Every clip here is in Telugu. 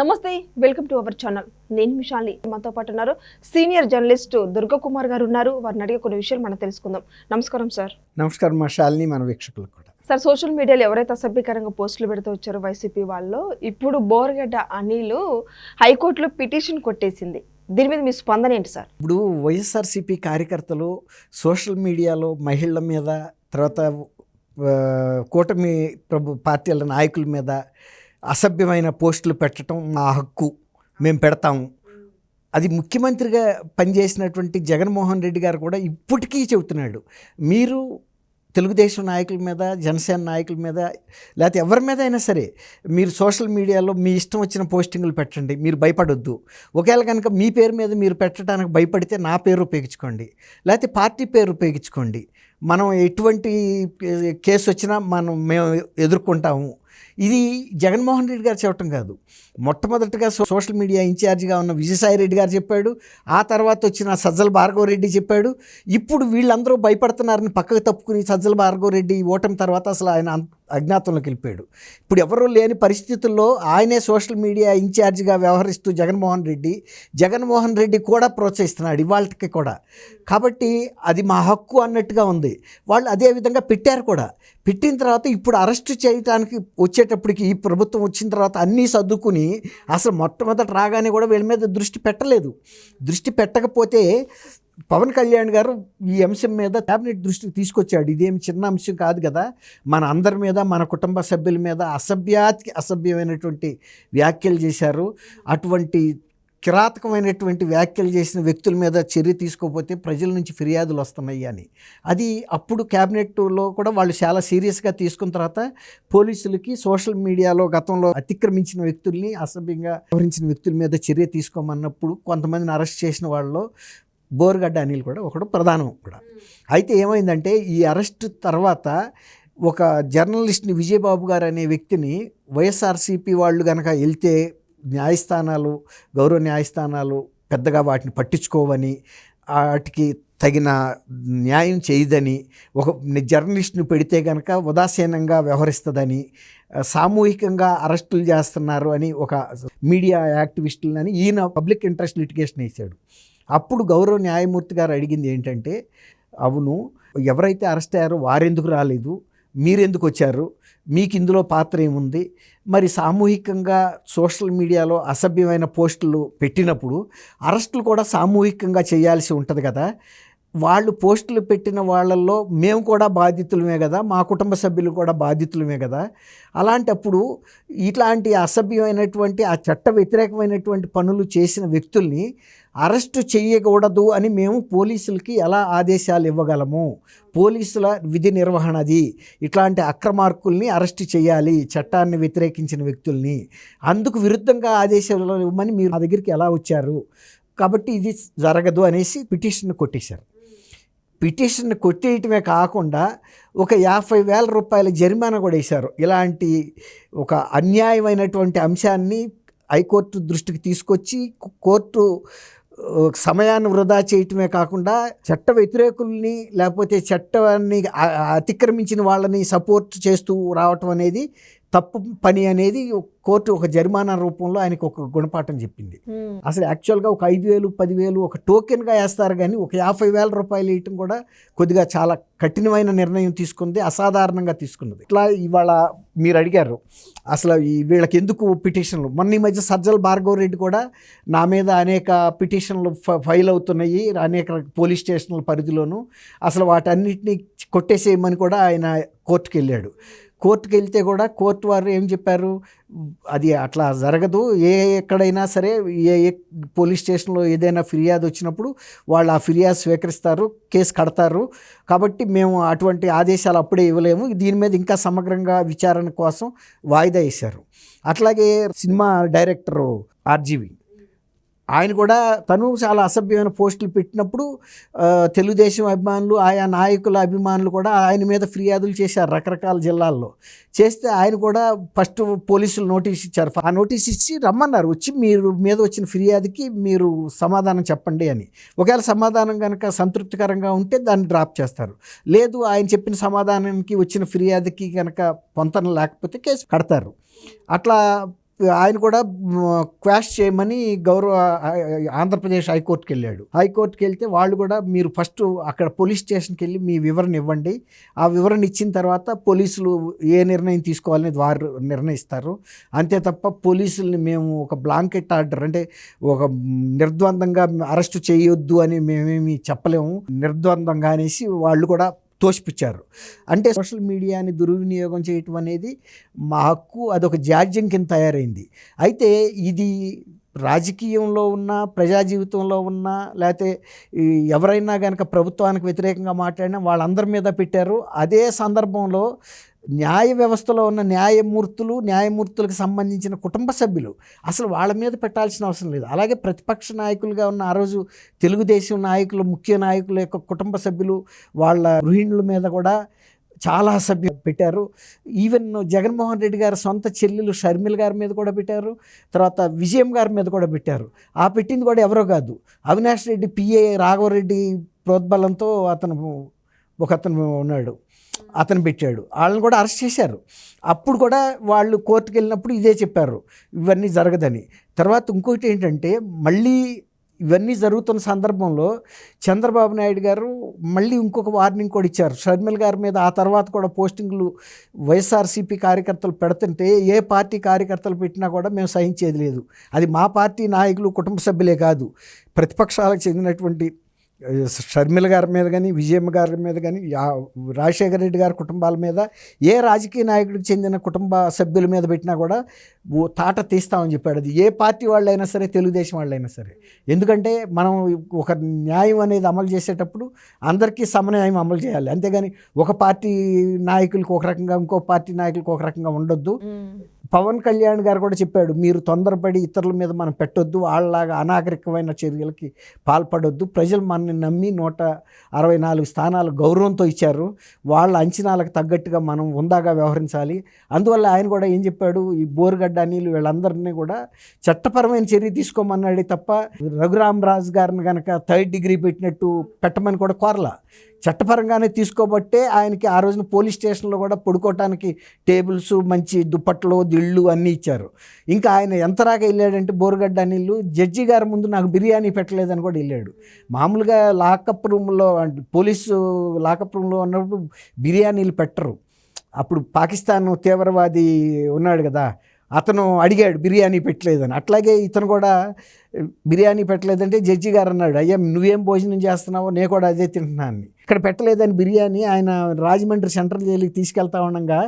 నమస్తే వెల్కమ్ టు అవర్ ఛానల్. నేను మిషాలి మాతో పాటు ఉన్నారు సీనియర్ జర్నలిస్ట్ దుర్గా కుమార్ గారు ఉన్నారు. వారిని అడిగే కొన్ని విషయాలు మనం తెలుసుకుందాం. నమస్కారం సార్. నమస్కారం మా శాలిని మన వీక్షకులకు కూడా. సార్ సోషల్ మీడియాలో ఎవరైతే అసభ్యకరంగా పోస్టులు పెడుతూ వచ్చారో వైసీపీ వాళ్ళు ఇప్పుడు బోర్గడ్డ అనిల్ హైకోర్టులో పిటిషన్ కొట్టేసింది. దీని మీద మీ స్పందన ఏంటి సార్? ఇప్పుడు వైఎస్ఆర్సీపీ కార్యకర్తలు సోషల్ మీడియాలో మహిళల మీద తర్వాత కూటమి ప్రభు పార్టీల నాయకుల మీద అసభ్యమైన పోస్టులు పెట్టడం నా హక్కు. మేము పెడతాము. అది ముఖ్యమంత్రిగా పనిచేసినటువంటి జగన్మోహన్ రెడ్డి గారు కూడా ఇప్పటికీ చెబుతున్నాడు. మీరు తెలుగుదేశం నాయకుల మీద జనసేన నాయకుల మీద లేకపోతే ఎవరి మీద అయినా సరే మీరు సోషల్ మీడియాలో మీ ఇష్టం వచ్చిన పోస్టింగ్లు పెట్టండి. మీరు భయపడొద్దు. ఒకవేళ కనుక మీ పేరు మీద మీరు పెట్టడానికి భయపడితే నా పేరు ఉపయోగించుకోండి. లేకపోతే పార్టీ పేరు ఉపయోగించుకోండి. మనం ఎటువంటి కేసు వచ్చినా మనం మేము ఎదుర్కొంటాము. ఇది జగన్మోహన్ రెడ్డి గారు చెప్పటం కాదు. మొట్టమొదటిగా సోషల్ మీడియా ఇన్ఛార్జిగా ఉన్న విజయసాయి రెడ్డి గారు చెప్పాడు. ఆ తర్వాత వచ్చిన సజ్జల భార్గవ రెడ్డి చెప్పాడు. ఇప్పుడు వీళ్ళందరూ భయపడుతున్నారని పక్కకు తప్పుకుని సజ్జల భార్గవ రెడ్డి ఓటమి తర్వాత అసలు ఆయన అజ్ఞాతంలోకి వెళ్ళిపోయాడు. ఇప్పుడు ఎవరూ లేని పరిస్థితుల్లో ఆయనే సోషల్ మీడియా ఇన్ఛార్జిగా వ్యవహరిస్తూ జగన్మోహన్ రెడ్డి జగన్మోహన్ రెడ్డి కూడా ప్రోత్సహిస్తున్నాడు ఇవాళకి కూడా. కాబట్టి అది మా హక్కు అన్నట్టుగా ఉంది. వాళ్ళు అదే విధంగా పెట్టారు కూడా. పెట్టిన తర్వాత ఇప్పుడు అరెస్ట్ చేయడానికి వచ్చేటప్పటికి ఈ ప్రభుత్వం వచ్చిన తర్వాత అన్నీ సర్దుకుని అసలు మొట్టమొదట రాగానే కూడా వీళ్ళ మీద దృష్టి పెట్టలేదు. దృష్టి పెట్టకపోతే పవన్ కళ్యాణ్ గారు ఈ అంశం మీద క్యాబినెట్ దృష్టికి తీసుకొచ్చాడు. ఇదేం చిన్న అంశం కాదు కదా. మన అందరి మీద మన కుటుంబ సభ్యుల మీద అసభ్యాతికి అసభ్యమైనటువంటి వ్యాఖ్యలు చేశారు. అటువంటి కిరాతకమైనటువంటి వ్యాఖ్యలు చేసిన వ్యక్తుల మీద చర్య తీసుకోకపోతే ప్రజల నుంచి ఫిర్యాదులు వస్తున్నాయి అని. అది అప్పుడు క్యాబినెట్లో కూడా వాళ్ళు చాలా సీరియస్గా తీసుకున్న తర్వాత పోలీసులకి సోషల్ మీడియాలో గతంలో అతిక్రమించిన వ్యక్తుల్ని అసభ్యంగా వ్యవహరించిన వ్యక్తుల మీద చర్య తీసుకోమన్నప్పుడు కొంతమందిని అరెస్ట్ చేసిన వాళ్ళు బోర్గడ్డ అనిల్ కూడా ఒకడు ప్రధానం కూడా. అయితే ఏమైందంటే ఈ అరెస్ట్ తర్వాత ఒక జర్నలిస్ట్ని విజయబాబు గారు అనే వ్యక్తిని వైఎస్ఆర్సీపీ వాళ్ళు కనుక వెళ్తే న్యాయస్థానాలు గౌరవ న్యాయస్థానాలు పెద్దగా వాటిని పట్టించుకోవని వాటికి తగిన న్యాయం చేయదని ఒక జర్నలిస్ట్ని పెడితే కనుక ఉదాసీనంగా వ్యవహరిస్తుందని సామూహికంగా అరెస్టులు చేస్తున్నారు అని ఒక మీడియా యాక్టివిస్టులని ఈయన పబ్లిక్ ఇంట్రెస్ట్ లిటిగేషన్ వేశాడు అప్పుడు గౌరవ న్యాయమూర్తి గారు అడిగింది ఏంటంటే అవును ఎవరైతే అరెస్ట్ అయ్యారో వారెందుకు రాలేదు మీరెందుకు వచ్చారు మీకు ఇందులో పాత్ర ఏముంది? మరి సామూహికంగా సోషల్ మీడియాలో అసభ్యమైన పోస్టులు పెట్టినప్పుడు అరెస్టులు కూడా సామూహికంగా చేయాల్సి ఉంటుంది కదా. వాళ్ళు పోస్టులు పెట్టిన వాళ్ళల్లో మేము కూడా బాధితులమే కదా మా కుటుంబ సభ్యులు కూడా బాధితులమే కదా. అలాంటప్పుడు ఇట్లాంటి అసభ్యమైనటువంటి ఆ చట్ట వ్యతిరేకమైనటువంటి పనులు చేసిన వ్యక్తుల్ని అరెస్టు చేయకూడదు అని మేము పోలీసులకి ఎలా ఆదేశాలు ఇవ్వగలము? పోలీసుల విధి నిర్వహణ అది. ఇట్లాంటి అక్రమార్కుల్ని అరెస్ట్ చేయాలి చట్టాన్ని వ్యతిరేకించిన వ్యక్తుల్ని. అందుకు విరుద్ధంగా ఆదేశాలు ఇవ్వమని మీరు మా దగ్గరికి ఎలా వచ్చారు? కాబట్టి ఇది జరగదు అనేసి పిటిషన్ కొట్టేశారు. పిటిషన్ కొట్టేయటమే కాకుండా ఒక యాభై వేల రూపాయల జరిమానా కూడా వేశారు. ఇలాంటి ఒక అన్యాయమైనటువంటి అంశాన్ని హైకోర్టు దృష్టికి తీసుకొచ్చి కోర్టు సమయాన్ని వృధా చేయటమే కాకుండా చట్ట వ్యతిరేకుల్ని లేకపోతే చట్టాన్ని అతిక్రమించిన వాళ్ళని సపోర్ట్ చేస్తూ రావటం అనేది తప్పు పని అనేది కోర్టు ఒక జరిమానా రూపంలో ఆయనకు ఒక గుణపాఠం చెప్పింది. అసలు యాక్చువల్గా ఒక ఐదు వేలు పదివేలు ఒక టోకెన్గా వేస్తారు కానీ ఒక యాభై వేల రూపాయలు వేయటం కూడా కొద్దిగా చాలా కఠినమైన నిర్ణయం తీసుకుంది అసాధారణంగా తీసుకున్నది. ఇట్లా ఇవాళ మీరు అడిగారు అసలు ఈ వీళ్ళకి ఎందుకు పిటిషన్లు? మొన్న ఈ మధ్య సజ్జల భార్గవ రెడ్డి కూడా నా మీద అనేక పిటిషన్లు ఫ- ఫైల్ అవుతున్నాయి అనేక పోలీస్ స్టేషన్ల పరిధిలోనూ. అసలు వాటన్నిటిని కొట్టేసేయమని కూడా ఆయన కోర్టుకు వెళ్ళాడు కోర్టుకి వెళ్తే కూడా కోర్టు వారు ఏం చెప్పారు? అది అట్లా జరగదు. ఏ ఎక్కడైనా సరే ఏ ఏ పోలీస్ స్టేషన్లో ఏదైనా ఫిర్యాదు వచ్చినప్పుడు వాళ్ళు ఆ ఫిర్యాదు స్వీకరిస్తారు కేసు కడతారు. కాబట్టి మేము అటువంటి ఆదేశాలు అప్పుడే ఇవ్వలేము. దీని మీద ఇంకా సమగ్రంగా విచారణ కోసం వాయిదా వేశారు. అట్లాగే సినిమా డైరెక్టరు ఆర్జీవి ఆయన కూడా తను చాలా అసభ్యమైన పోస్టులు పెట్టినప్పుడు తెలుగుదేశం అభిమానులు ఆయా నాయకుల అభిమానులు కూడా ఆయన మీద ఫిర్యాదులు చేశారు రకరకాల జిల్లాల్లో. చేస్తే ఆయన కూడా ఫస్ట్ పోలీసులు నోటీస్ ఇచ్చారు. ఆ నోటీస్ ఇచ్చి రమ్మన్నారు. వచ్చి మీరు మీద వచ్చిన ఫిర్యాదుకి మీరు సమాధానం చెప్పండి అని. ఒకవేళ సమాధానం కనుక సంతృప్తికరంగా ఉంటే దాన్ని డ్రాప్ చేస్తారు. లేదు ఆయన చెప్పిన సమాధానానికి వచ్చిన ఫిర్యాదుకి కనుక పొంతన లేకపోతే కేసు కడతారు. అట్లా ఆయన కూడా క్వాష్ చేయమని గౌరవ ఆంధ్రప్రదేశ్ హైకోర్టుకి వెళ్ళాడు హైకోర్టుకి వెళ్తే వాళ్ళు కూడా మీరు ఫస్ట్ అక్కడ పోలీస్ స్టేషన్కి వెళ్ళి మీ వివరణ ఇవ్వండి. ఆ వివరణ ఇచ్చిన తర్వాత పోలీసులు ఏ నిర్ణయం తీసుకోవాలనేది వారు నిర్ణయిస్తారు. అంతే తప్ప పోలీసుల్ని మేము ఒక బ్లాంకెట్ ఆర్డర్ అంటే ఒక నిర్ద్వందంగా అరెస్టు చేయొద్దు అని మేమేమి చెప్పలేము. నిర్ద్వందంగా అనేసి వాళ్ళు కూడా తోసిపుచ్చారు. అంటే సోషల్ మీడియాని దుర్వినియోగం చేయటం అనేది మా హక్కు అదొక జాడ్యం కింద తయారైంది. అయితే ఇది రాజకీయంలో ఉన్న ప్రజా జీవితంలో ఉన్న లేకపోతే ఎవరైనా కనుక ప్రభుత్వానికి వ్యతిరేకంగా మాట్లాడినా వాళ్ళందరి మీద పెట్టారు. అదే సందర్భంలో న్యాయ వ్యవస్థలో ఉన్న న్యాయమూర్తులు న్యాయమూర్తులకు సంబంధించిన కుటుంబ సభ్యులు అసలు వాళ్ళ మీద పెట్టాల్సిన అవసరం లేదు. అలాగే ప్రతిపక్ష నాయకులుగా ఉన్న ఆ రోజు తెలుగుదేశం నాయకులు ముఖ్య నాయకుల యొక్క కుటుంబ సభ్యులు వాళ్ళ గృహిణుల మీద కూడా చాలా సభ్యులు పెట్టారు. ఈవెన్ జగన్మోహన్ రెడ్డి గారి సొంత చెల్లెలు షర్మిల గారి మీద కూడా పెట్టారు. తర్వాత విజయం గారి మీద కూడా పెట్టారు. ఆ పెట్టింది కూడా ఎవరో కాదు. అవినాష్ రెడ్డి పిఏ రాఘవరెడ్డి ప్రోద్బలంతో అతను ఒక అతను ఉన్నాడు. అతను పెట్టాడు. వాళ్ళని కూడా అరెస్ట్ చేశారు. అప్పుడు కూడా వాళ్ళు కోర్టుకు వెళ్ళినప్పుడు ఇదే చెప్పారు. ఇవన్నీ జరగదని. తర్వాత ఇంకోటి ఏంటంటే మళ్ళీ ఇవన్నీ జరుగుతున్న సందర్భంలో చంద్రబాబు నాయుడు గారు మళ్ళీ ఇంకొక వార్నింగ్ కూడా ఇచ్చారు. షర్మిల్ గారి మీద ఆ తర్వాత కూడా పోస్టింగ్లు వైఎస్ఆర్సీపీ కార్యకర్తలు పెడుతుంటే ఏ పార్టీ కార్యకర్తలు పెట్టినా కూడా మేము సహించేది లేదు. అది మా పార్టీ నాయకులు కుటుంబ సభ్యులే కాదు. ప్రతిపక్షాలకు చెందినటువంటి షర్మిల గారి మీద కానీ విజయమ్మ గారి మీద కానీ రాజశేఖర రెడ్డి గారి కుటుంబాల మీద ఏ రాజకీయ నాయకుడికి చెందిన కుటుంబ సభ్యుల మీద పెట్టినా కూడా తాట తీస్తామని చెప్పాడు అది. ఏ పార్టీ వాళ్ళైనా సరే తెలుగుదేశం వాళ్ళైనా సరే. ఎందుకంటే మనం ఒక న్యాయం అనేది అమలు చేసేటప్పుడు అందరికీ సమన్యాయం అమలు చేయాలి. అంతేగాని ఒక పార్టీ నాయకులకు ఒక రకంగా ఇంకో పార్టీ నాయకులకు ఒక రకంగా ఉండొద్దు. పవన్ కళ్యాణ్ గారు కూడా చెప్పాడు మీరు తొందరపడి ఇతరుల మీద మనం పెట్టొద్దు వాళ్ళలాగా అనాగరికమైన చర్యలకి పాల్పడొద్దు. ప్రజలు మనల్ని నమ్మి నూట అరవై నాలుగు స్థానాలు గౌరవంతో ఇచ్చారు. వాళ్ళ అంచనాలకు తగ్గట్టుగా మనం ఉందాగా వ్యవహరించాలి. అందువల్ల ఆయన కూడా ఏం చెప్పాడు ఈ బోరుగడ్డ అనిలు వీళ్ళందరినీ కూడా చట్టపరమైన చర్య తీసుకోమన్నాడే తప్ప రఘురామ్ రాజు గారిని కనుక థర్డ్ డిగ్రీ పెట్టినట్టు పెట్టమని కూడా కోరలా. చట్టపరంగానే తీసుకోబట్టే ఆయనకి ఆ రోజున పోలీస్ స్టేషన్లో కూడా పడుకోవటానికి టేబుల్స్ మంచి దుప్పట్లు ఇళ్ళు అన్నీ ఇచ్చారు. ఇంకా ఆయన ఎంతరాగా వెళ్ళాడంటే బోరుగడ్డ అనిల్లు జడ్జి గారి ముందు నాకు బిర్యానీ పెట్టలేదని కూడా వెళ్ళాడు. మామూలుగా లాకప్ రూమ్లో అంటే పోలీసు లాకప్ రూమ్లో ఉన్నప్పుడు బిర్యానీలు పెట్టరు. అప్పుడు పాకిస్తాన్ తీవ్రవాది ఉన్నాడు కదా అతను అడిగాడు బిర్యానీ పెట్టలేదని. అట్లాగే ఇతను కూడా బిర్యానీ పెట్టలేదంటే జడ్జి గారు అన్నాడు అయ్యా నువ్వేం భోజనం చేస్తున్నావో నేను కూడా అదే తింటున్నాను ఇక్కడ పెట్టలేదని బిర్యానీ ఆయన రాజమండ్రి సెంట్రల్ జైలుకి తీసుకెళ్తా ఉండగా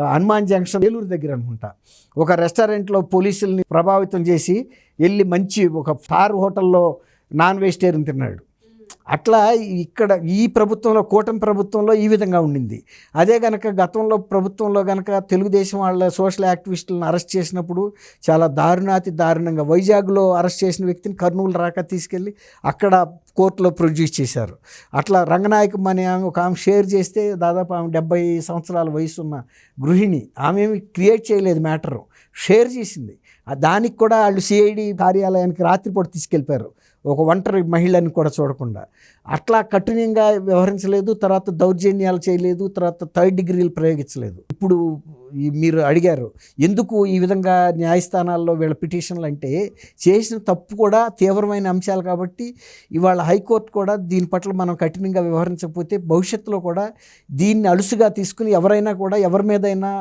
హనుమాన్ జంక్షన్ ఏలూరు దగ్గర అనుకుంటా. ఒక రెస్టారెంట్లో పోలీసుల్ని ప్రభావితం చేసి వెళ్ళి మంచి ఒక స్టార్ హోటల్లో నాన్ వెజిటేరియన్ తిన్నాడు. అట్లా ఇక్కడ ఈ ప్రభుత్వంలో కూటమి ప్రభుత్వంలో ఈ విధంగా ఉండింది. అదే కనుక గతంలో ప్రభుత్వంలో కనుక తెలుగుదేశం వాళ్ళ సోషల్ యాక్టివిస్టులను అరెస్ట్ చేసినప్పుడు చాలా దారుణాతి దారుణంగా వైజాగ్లో అరెస్ట్ చేసిన వ్యక్తిని కర్నూలు రాక తీసుకెళ్ళి అక్కడ కోర్టులో ప్రొడ్యూస్ చేశారు. అట్లా రంగనాయకం అనే ఆమె ఒక ఆమె షేర్ చేస్తే దాదాపు ఆమె డెబ్బై సంవత్సరాల వయసు ఉన్న గృహిణి. ఆమె ఏమి క్రియేట్ చేయలేదు మ్యాటరు. షేర్ చేసింది. దానికి కూడా వాళ్ళు సిఐడి కార్యాలయానికి రాత్రిపూట తీసుకెళ్ళిపోయారు. ఒక ఒంటరి మహిళని కూడా చూడకుండా. అట్లా కఠినంగా వ్యవహరించలేదు తర్వాత దౌర్జన్యాలు చేయలేదు తర్వాత థర్డ్ డిగ్రీలు ప్రయోగించలేదు. ఇప్పుడు మీరు అడిగారు ఎందుకు ఈ విధంగా న్యాయస్థానాల్లో వీళ్ళ పిటిషన్లు అంటే చేసిన తప్పు కూడా తీవ్రమైన అంశాలు కాబట్టి ఇవాళ హైకోర్టు కూడా దీని పట్ల మనం కఠినంగా వ్యవహరించకపోతే భవిష్యత్తులో కూడా దీన్ని అలుసుగా తీసుకుని ఎవరైనా కూడా ఎవరి మీదైనా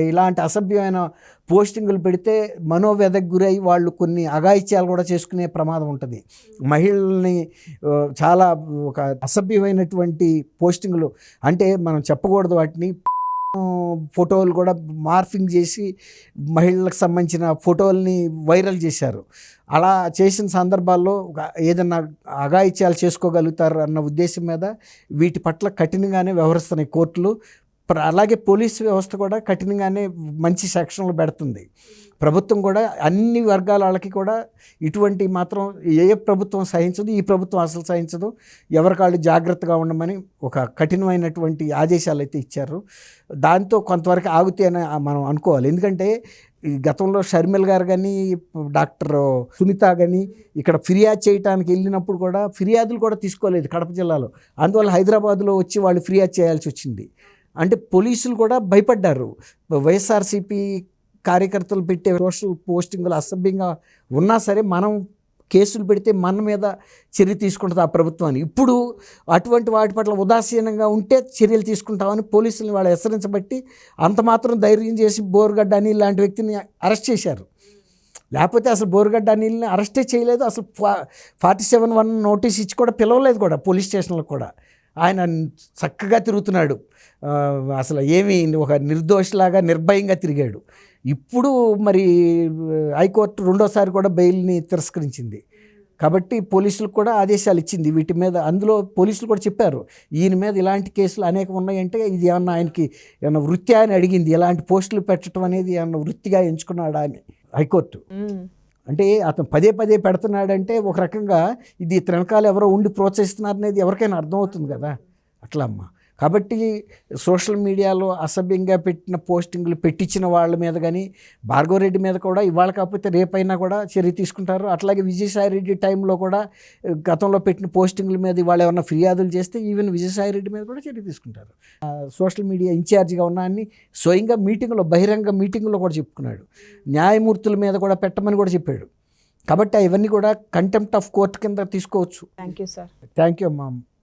ఇలాంటి అసభ్యమైన పోస్టింగులు పెడితే మనోవ్యధకు గురై వాళ్ళు కొన్ని అఘాయిత్యాలు కూడా చేసుకునే ప్రమాదం ఉంటుంది. మహిళల్ని చాలా ఒక అసభ్యమైనటువంటి పోస్టింగులు అంటే మనం చెప్పకూడదు వాటిని. ఫోటోలు కూడా మార్ఫింగ్ చేసి మహిళలకు సంబంధించిన ఫోటోల్ని వైరల్ చేశారు. అలా చేసిన సందర్భాల్లో ఏదన్నా అఘాయిత్యాలు చేసుకోగలుగుతారు అన్న ఉద్దేశం మీద వీటి పట్ల కఠినంగానే వ్యవహరిస్తున్నాయి కోర్టులు. అలాగే పోలీస్ వ్యవస్థ కూడా కఠినంగానే మంచి సెక్షన్లు పెడుతుంది. ప్రభుత్వం కూడా అన్ని వర్గాల వాళ్ళకి కూడా ఇటువంటి మాత్రం ఏ ప్రభుత్వం సహించదు ఈ ప్రభుత్వం అసలు సహించదు. ఎవరికాళ్ళు జాగ్రత్తగా ఉండమని ఒక కఠినమైనటువంటి ఆదేశాలు అయితే ఇచ్చారు. దాంతో కొంతవరకు ఆగుతే అని మనం అనుకోవాలి. ఎందుకంటే గతంలో షర్మిల్ గారు కానీ డాక్టర్ సునీత కానీ ఇక్కడ ఫిర్యాదు చేయడానికి వెళ్ళినప్పుడు కూడా ఫిర్యాదులు కూడా తీసుకోలేదు కడప జిల్లాలో. అందువల్ల హైదరాబాద్లో వచ్చి వాళ్ళు ఫిర్యాదు చేయాల్సి వచ్చింది. అంటే పోలీసులు కూడా భయపడ్డారు. వైఎస్ఆర్సీపీ కార్యకర్తలు పెట్టే సోషల్ పోస్టింగ్లు అసభ్యంగా ఉన్నా సరే మనం కేసులు పెడితే మన మీద చర్య తీసుకుంటుంది ఆ ప్రభుత్వాన్ని ఇప్పుడు అటువంటి వాటి పట్ల ఉదాసీనంగా ఉంటే చర్యలు తీసుకుంటామని పోలీసులు వాళ్ళు హెచ్చరించబట్టి అంత మాత్రం ధైర్యం చేసి బోరుగడ్డ అని లాంటి వ్యక్తిని అరెస్ట్ చేశారు. లేకపోతే అసలు బోరుగడ్డ అనిల్ని అరెస్టే చేయలేదు. అసలు ఫార్టీ సెవెన్ వన్ నోటీస్ ఇచ్చి కూడా పిలవలేదు కూడా పోలీస్ స్టేషన్లో కూడా. ఆయన చక్కగా తిరుగుతున్నాడు. అసలు ఏమీ ఒక నిర్దోషిలాగా నిర్భయంగా తిరిగాడు. ఇప్పుడు మరి హైకోర్టు రెండోసారి కూడా బెయిల్ని తిరస్కరించింది. కాబట్టి పోలీసులకు కూడా ఆదేశాలు ఇచ్చింది. వీటి మీద అందులో పోలీసులు కూడా చెప్పారు. ఈయన మీద ఇలాంటి కేసులు అనేకం ఉన్నాయంటే ఇది ఏమన్నా ఆయనకి ఏమన్నా వృత్తి అని అడిగింది. ఇలాంటి పోస్టులు పెట్టడం అనేది ఏమన్నా వృత్తిగా ఎంచుకున్నాడా అని హైకోర్టు. అంటే అతను పదే పదే పెడుతున్నాడంటే ఒక రకంగా ఇది ఇతని వెనకాల ఎవరో ఉండి ప్రోత్సహిస్తున్నారు అనేది ఎవరికైనా అర్థమవుతుంది కదా. అట్లా అమ్మ. కాబట్టి సోషల్ మీడియాలో అసభ్యంగా పెట్టిన పోస్టింగ్లు పెట్టించిన వాళ్ళ మీద కానీ భార్గవరెడ్డి మీద కూడా ఇవాళ కాకపోతే రేపైనా కూడా చర్య తీసుకుంటారు. అట్లాగే విజయసాయిరెడ్డి టైంలో కూడా గతంలో పెట్టిన పోస్టింగ్ల మీద ఇవాళ ఏమన్నా ఫిర్యాదులు చేస్తే ఈవెన్ విజయసాయిరెడ్డి మీద కూడా చర్య తీసుకుంటారు. సోషల్ మీడియా ఇన్ఛార్జిగా ఉన్న అన్ని స్వయంగా మీటింగ్లో బహిరంగ మీటింగ్లో కూడా చెప్పుకున్నాడు. న్యాయమూర్తుల మీద కూడా పెట్టమని కూడా చెప్పాడు. కాబట్టి అవన్నీ కూడా కంటెంప్ట్ ఆఫ్ కోర్ట్ కింద తీసుకోవచ్చు. Thank you sir thank you అమ్మా